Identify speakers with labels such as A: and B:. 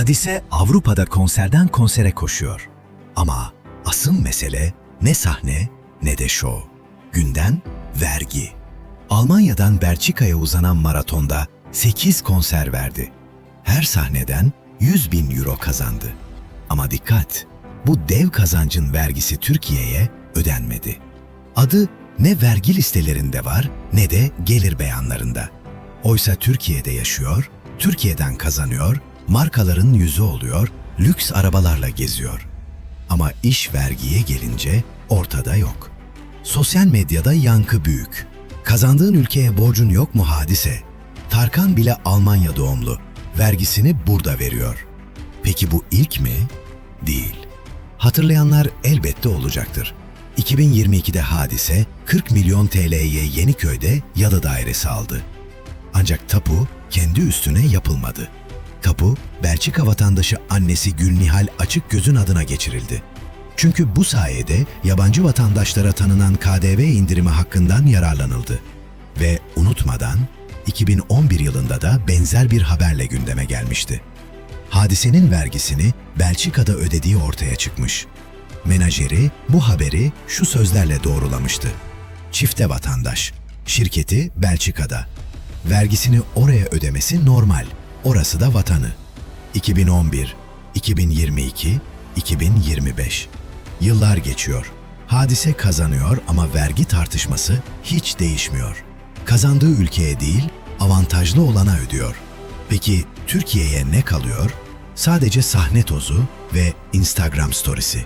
A: Hadise Avrupa'da konserden konsere koşuyor. Ama asıl mesele ne sahne ne de şov. Günden vergi. Almanya'dan Belçika'ya uzanan maratonda 8 konser verdi. Her sahneden 100 bin euro kazandı. Ama dikkat, bu dev kazancın vergisi Türkiye'ye ödenmedi. Adı ne vergi listelerinde var ne de gelir beyanlarında. Oysa Türkiye'de yaşıyor, Türkiye'den kazanıyor, markaların yüzü oluyor, lüks arabalarla geziyor. Ama iş vergiye gelince ortada yok. Sosyal medyada yankı büyük. Kazandığın ülkeye borcun yok mu hadise? Tarkan bile Almanya doğumlu. Vergisini burada veriyor. Peki bu ilk mi? Değil. Hatırlayanlar elbette olacaktır. 2022'de hadise 40 milyon TL'ye Yeniköy'de yalı dairesi aldı. Ancak tapu kendi üstüne yapılmadı. Tapu, Belçika vatandaşı annesi Gülnihal Açıkgöz'ün adına geçirildi. Çünkü bu sayede yabancı vatandaşlara tanınan KDV indirimi hakkından yararlanıldı. Ve unutmadan 2011 yılında da benzer bir haberle gündeme gelmişti. Hadisenin vergisini Belçika'da ödediği ortaya çıkmış. Menajeri bu haberi şu sözlerle doğrulamıştı. Çifte vatandaş, şirketi Belçika'da. Vergisini oraya ödemesi normal, orası da vatanı. 2011, 2022, 2025. Yıllar geçiyor. Hadise kazanıyor ama vergi tartışması hiç değişmiyor. Kazandığı ülkeye değil, avantajlı olana ödüyor. Peki Türkiye'ye ne kalıyor? Sadece sahne tozu ve Instagram storiesi.